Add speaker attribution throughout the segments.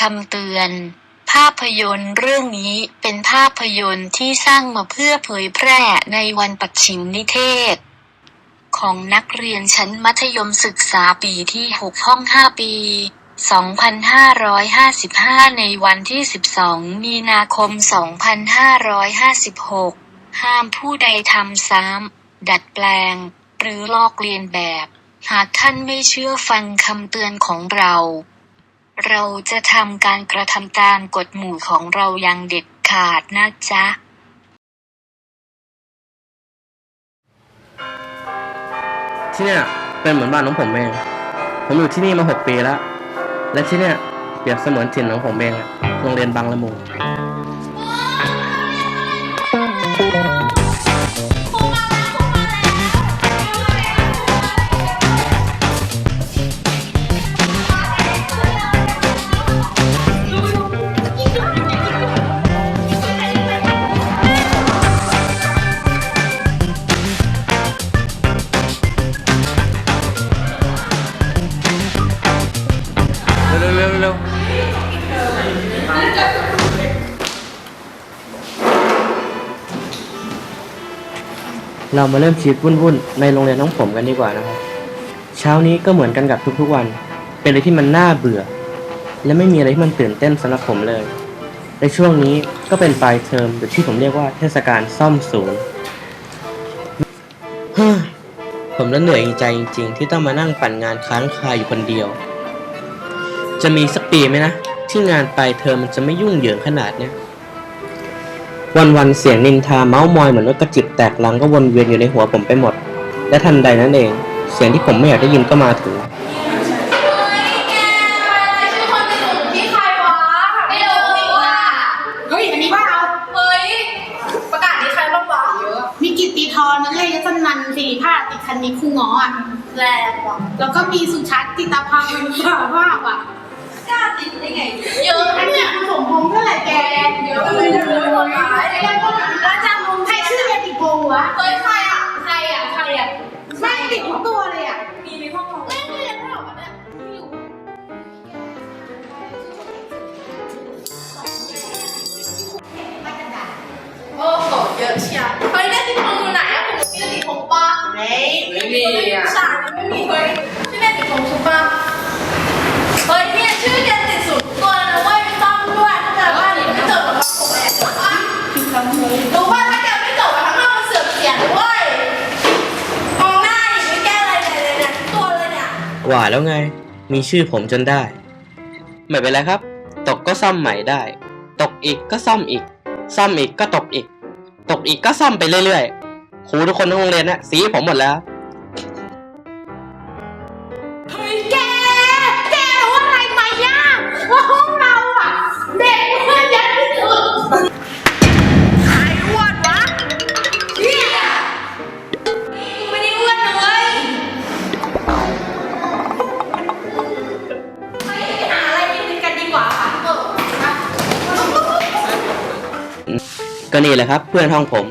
Speaker 1: คำเตือน ภาพยนตร์เรื่องนี้เป็นภาพยนตร์ที่สร้างมาเพื่อเผยแพร่ในวันปัจฉิมนิเทศ ของนักเรียนชั้นมัธยมศึกษาปีที่ 6 ห้อง 5 ปี 2555 ในวันที่ 12 มีนาคม 2556 ห้ามผู้ใดทำซ้ำ ดัดแปลง หรือลอกเลียนแบบ หากท่านไม่เชื่อฟังคำเตือนของเรา เราจะทำการกระทำตามกฎหมู่ของเราอย่างเด็ดขาดนะจ๊ะ
Speaker 2: ที่เนี่ยเป็นเหมือนบ้านของผมเอง ผมอยู่ที่นี่มาหกปีแล้ว และที่เนี่ยเปรียบเสมือนถิ่นของผมเองอะโรงเรียนบางละมุง เร็วเร็วเร็วเรามาเริ่มชีวิตวุ่นๆในโรงเรียนของผมกันดีกว่านะครับ เช้านี้ก็เหมือนกันกับทุกๆวัน เป็นอะไรที่มันน่าเบื่อ และไม่มีอะไรที่มันตื่นเต้นสำหรับผมเลย ในช่วงนี้ก็เป็นปลายเทอมหรือที่ผมเรียกว่าเทศกาลซ่อมศูนย์เฮ้ยผมแล้วเหนื่อยใจจริง ๆ ที่ต้องมานั่งปั่นงานค้างคาอยู่คนเดียว จะมีสักปีไหมนะ ที่งานปลายเทอมมันจะไม่ยุ่งเหยิงขนาดเนี้ยวันๆเสียงนินทาเมาส์มอยเหมือนว่ากระจิบแตกลังก็วนเวียนอยู่ในหัวผมไปหมด และทันใดนั้นเอง เสียงที่ผมไม่อยากได้ยินก็มาถึง
Speaker 3: เฮ้ยแกอะไรชื่อคนในกลุ่มที่ใครวะไม่รู้อะ
Speaker 4: เฮ้ยอันนี้ว่าเอา
Speaker 3: เฮ้ยประกาศนี้ใครบ้างวะเยอะ
Speaker 4: มีกิตติธรนันเลยยศนันท์สิริภาติดคันนี้ครูง้ออะ
Speaker 3: แรงว่ะ
Speaker 4: แล้วก็มีสุชัดติตาพังสาภาพอะ
Speaker 3: กล้า ติดได้ไง เยอะ
Speaker 4: อั
Speaker 3: นะ
Speaker 4: น
Speaker 3: เนี่
Speaker 4: เนี้
Speaker 3: ย
Speaker 4: ยสมพงษ์เท่าไหร่แก
Speaker 3: เยอะเลยนะคนร้าย
Speaker 4: แล้วก็แล้วจำพงษ์ใครชื่อเรียนติดพงษ์วะ
Speaker 3: เฮ้ยใครอะ ใครอะ ใครอะ
Speaker 4: ไม่ติดทุกตัวเลยอะ
Speaker 3: มีในห้องเราไม่เรียนไม่หรอกเนี่ยไม่อยู่โอ้โหเยอะเชียวเฮ้ยได้ติดพงอยู่ไหนอะผมมีติดพงปะไม่
Speaker 2: ไม่มีอะ
Speaker 3: สารไม่มีเฮ้ยชื่อเล่นติดพงใช่ปะเฮ้ยเนี่ย ชื่อเรียนติดศูนย์ตัวนะเว้ยไม่ต้องด้วยถ้าเกิดว่าหนีไม่จบกับผมเลยจบปะรู้ว่าถ้าแกไม่จบอะข้างนอกมันเสื่อมเสียด้วยมองหน้าดิไม่แก้อะไรเลยเนี่ยตัวเลยเนี่ย ห
Speaker 2: ว่าแล้วไง มีชื่อผมจนได้ ไม่เป็นไรครับ ตกก็ซ่อมใหม่ได้ ตกอีกก็ซ่อมอีก ซ่อมอีกก็ตกอีก ตกอีกก็ซ่อมไปเรื่อยๆครูทุกคนทั้งโรงเรียนนะสีผมหมดแล้ว
Speaker 4: เด็กเพื่อนเยอะที่สุด
Speaker 3: ใครอ้วนวะเนี่ยกูไม่ได้อ้วนเลยไปหาอะไรกินกันดีกว่าค่ะเออ
Speaker 2: ก็นี่แหละครับ เพื่อนห้องผม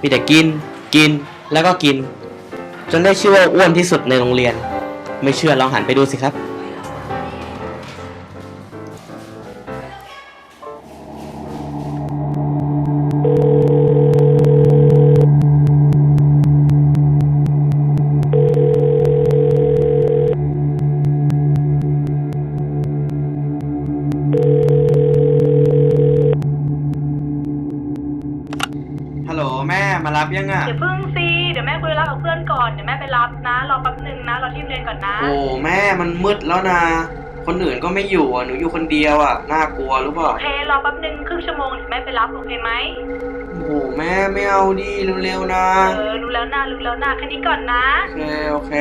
Speaker 2: มีแต่กิน กินแล้วก็กิน จนได้ชื่อว่าอ้วนที่สุดในโรงเรียน ไม่เชื่อลองหันไปดูสิครับ อ
Speaker 5: ที่โรงเรียนก่อนนะ
Speaker 2: โอ้แม่มันมืดแล้วนะ คนอื่นก็ไม่อยู่อะหนูอยู่คนเดียวอะน่ากลัวหรือเปล่า
Speaker 5: โอเค รอแป๊บนึงครึ่งชั่วโมงเดี๋ยวแม่ไปรับโอเคไหม
Speaker 2: โอ้โหแม่ไม่เอาดิเร็วๆนะ
Speaker 5: เออรู้แล้วนะรู้แล้วนะแค่นี้ก่อนนะ
Speaker 2: โอเคโอเค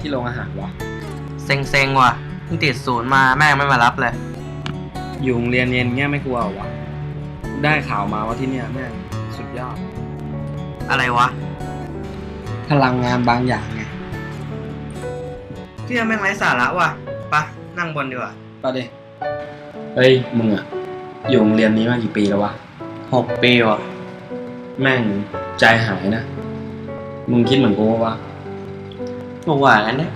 Speaker 6: ที่โรงอาหารวะ
Speaker 2: เซ็งๆว่ะเพิ่งติดศูนย์มาแม่งไม่มารับเลย
Speaker 6: อยู่โรงเรียนเย็นเงี้ยไม่กลัวเหรอวะ ได้ข่าวมาว่าที่เนี่ยแม่งสุดยอด
Speaker 2: อะไรวะ
Speaker 6: พลังงานบางอย่างไง
Speaker 2: ที่แม่งไร้สาระว่ะปะนั่งบนดีกว่า
Speaker 6: ก็ดิเฮ้ยมึงอะอยู่โรงเรียนนี้มากี่ปีแล้ววะ
Speaker 2: หกปีว่ะ
Speaker 6: แม่งใจหายนะ มึงคิดเหมือนกูปะวะ
Speaker 2: บอกว่างั้นนะ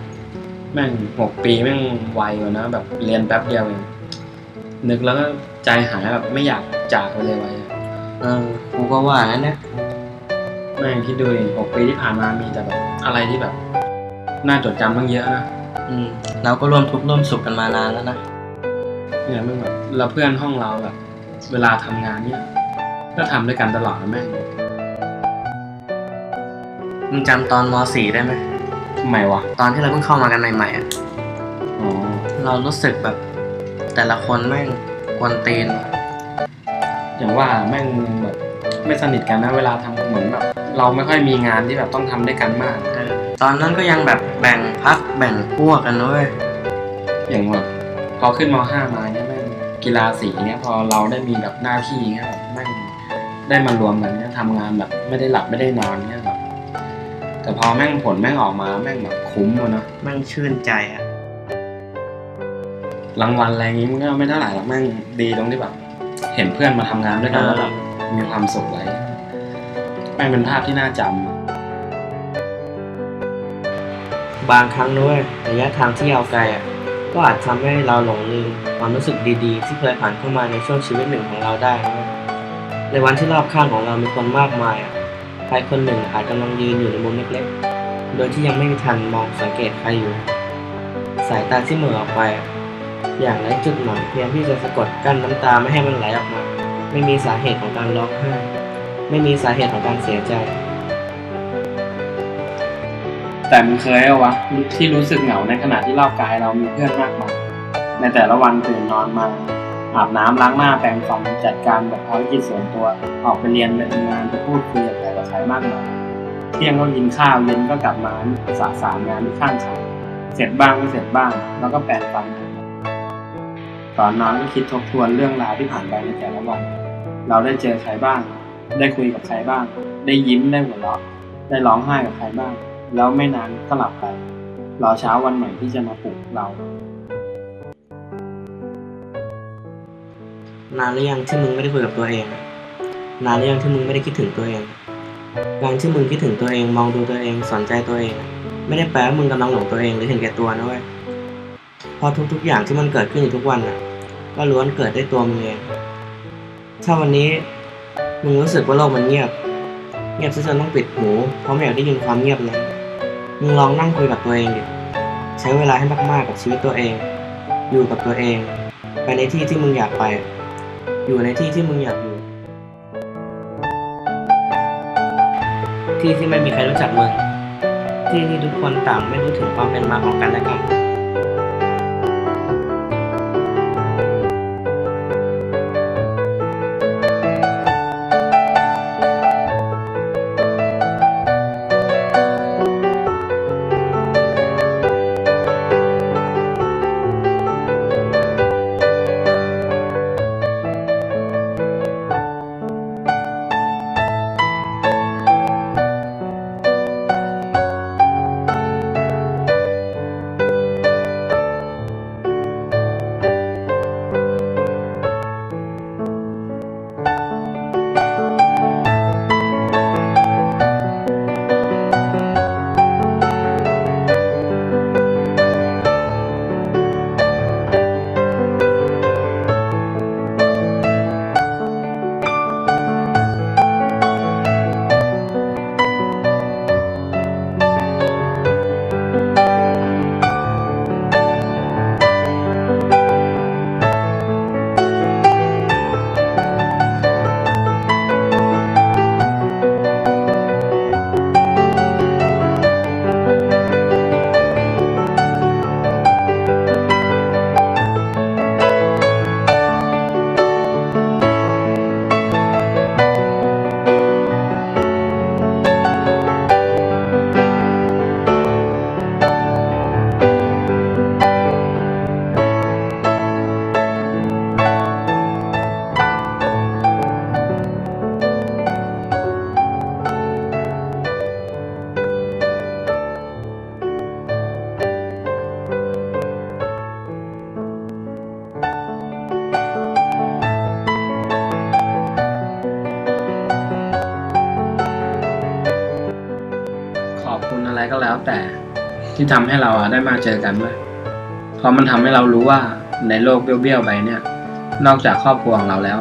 Speaker 6: แม่งหกปีแม่งไวกว่านะ แบบเรียนแป๊บเดียวเองนึกแล้วก็ใจหายแบบไม่อยากจากไปเลยไวอะ
Speaker 2: เออกูก็ว่างั้นนะ
Speaker 6: แม่งคิดดูดิหกปีที่ผ่านมามีแต่แบบอะไรที่แบบน่าจดจำตั้งเยอะนะ
Speaker 2: อืมเราก็ร่วมทุกข์ร่วมสุขกันมานานแล้วนะ
Speaker 6: เนี่ยแม่งแบบเราเพื่อนห้องเราแบบ เวลาทำงานเนี่ยก็ทำด้วยกันตลอดนะแม่ง
Speaker 2: มึงจำตอนม .4 ได้ไหม
Speaker 6: ทำไมวะ
Speaker 2: ตอนที่เราเพิ่งเข้ามากันใหม่ๆอะ
Speaker 6: อ๋อ
Speaker 2: เรารู้สึกแบบ แต่ละคนแม่งกวนตีนว่ะ
Speaker 6: อย่างว่าแม่งแบบไม่สนิทกันนะเวลาทำเหมือนแบบเราไม่ค่อยมีงานที่แบบต้องทำด้วยกันมาก
Speaker 2: เออตอนนั้นก็ยังแบบแบ่งพักแบ่งพวกกันนะเว้ย
Speaker 6: อย่างแบบพอขึ้นมห้ามาเนี่ยแม่งกีฬาสีเนี่ยพอเราได้มีแบบหน้าที่เนี่ยแบบแม่งได้มารวมกันเนี่ยทำงานแบบไม่ได้หลับไม่ได้นอนเนี่ยแบบ แต่พอแม่งผลแม่งออกมาแม่งแบบคุ้มอะเนาะ
Speaker 2: แม่งชื่นใจอะ
Speaker 6: รางวัลอะไรอย่างงี้มันก็ไม่เท่าไหร่หรอกแม่งดีตรงที่แบบ เห็นเพื่อนมาทำงานด้วยกันแล้วแบบมีความสุขอะไรแม่งเป็นภาพที่น่าจำอะ
Speaker 2: บางครั้งด้วยระยะทางที่ยาวไกลอะก็อาจทำให้เราหลงลืมความรู้สึกดีๆ ที่เคยผ่านเข้ามาในช่วงชีวิตหนึ่งของเราได้นะเว้ยในวันที่รอบข้างของเรามีคนมากมายอะ ใครคนหนึ่งอาจกำลังยืนอยู่ในมุมเล็กๆ โดยที่ยังไม่ทันมองสังเกตใครอยู่ สายตาที่เหมือออกไป อย่างไร้จุดหมายเพียงที่จะสะกดกั้นน้ำตาไม่ให้มันไหลออกมา ไม่มีสาเหตุของการร้องไห้ ไม่มีสาเหตุของการเสียใจ
Speaker 6: แต่มึงเคยเอาวะที่รู้สึกเหงาในขณะที่รอบกายเรามีเพื่อนมากมาย ในแต่ละวันตื่นนอนมาอาบน้ำล้างหน้าแปรงฟันจัดการแบบภารกิจส่วนตัว ออกไปเรียนไปทำงานไปพูดคุย ใครต่อใครมากมายเที่ยงก็กินข้าวเย็นก็กลับมาสะสางงานที่ข้างฉันเสร็จบ้างไม่เสร็จบ้าง แล้วก็แปรงฟันตอนนอนก็คิดทบทวนเรื่องราวที่ผ่านไปในแต่ละวัน เราได้เจอใครบ้าง ได้คุยกับใครบ้าง ได้ยิ้มได้หัวเราะ ได้ร้องไห้กับใครบ้าง แล้วไม่นานก็หลับไปรอเช้าวันใหม่ที่จะมาปลุกเรา
Speaker 2: นานหรือยังที่มึงไม่ได้คุยกับตัวเอง นานหรือยังที่มึงไม่ได้คิดถึงตัวเอง การที่มึงคิดถึงตัวเองมองดูตัวเองสนใจตัวเอง ไม่ได้แปลว่ามึงกำลังหลงตัวเองหรือเห็นแก่ตัวนะเว้ยเพราะทุกๆอย่างที่มันเกิดขึ้นอยู่ทุกวันน่ะ ก็ล้วนเกิดได้ตัวมึงเองถ้าวันนี้มึงรู้สึกว่าโลกมันเงียบ เงียบซะจนต้องปิดหูเพราะไม่อยากได้ยินความเงียบนั้นมึงลองนั่งคุยกับตัวเองดิใช้เวลาให้มากๆกับชีวิตตัวเอง อยู่กับตัวเอง ไปในที่ที่มึงอยากไป อยู่ในที่ที่มึงอยากอยู่ ที่ที่ไม่มีใครรู้จักมึง ที่ที่ทุกคนต่างไม่รู้ถึงความเป็นมาของกันและกัน
Speaker 6: ที่ทำให้เราได้มาเจอกันเว้ยเพราะมันทำให้เรารู้ว่าในโลกเบี้ยวๆไปเนี่ย นอกจากครอบครัวของเราแล้ว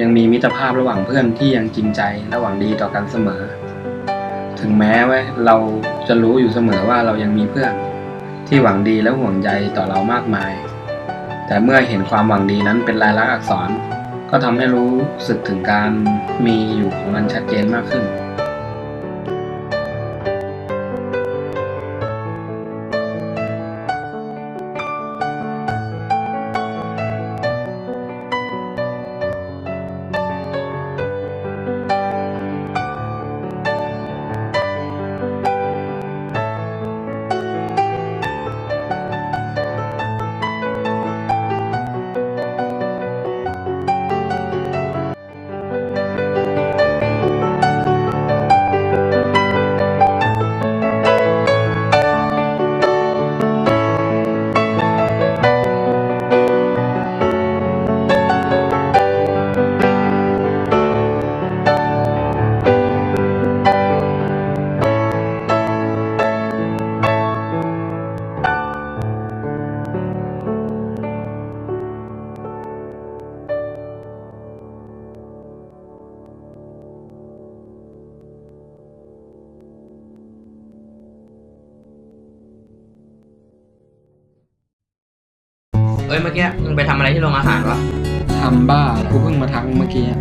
Speaker 6: ยังมีมิตรภาพระหว่างเพื่อนที่ยังจริงใจและหวังดีต่อกันเสมอ ถึงแม้ว่าเราจะรู้อยู่เสมอว่าเรายังมีเพื่อน ที่หวังดีและห่วงใยต่อเรามากมาย แต่เมื่อเห็นความหวังดีนั้นเป็นลายลักษณ์อักษร ก็ทำให้รู้สึกถึงการมีอยู่ของมันชัดเจนมากขึ้น
Speaker 2: เอ้ยเมื่อกี้มึงไปทำอะไรที่โรงอาหารวะ
Speaker 6: ทำบ้า กูเพิ่งมาทักเมื่อกี้อะ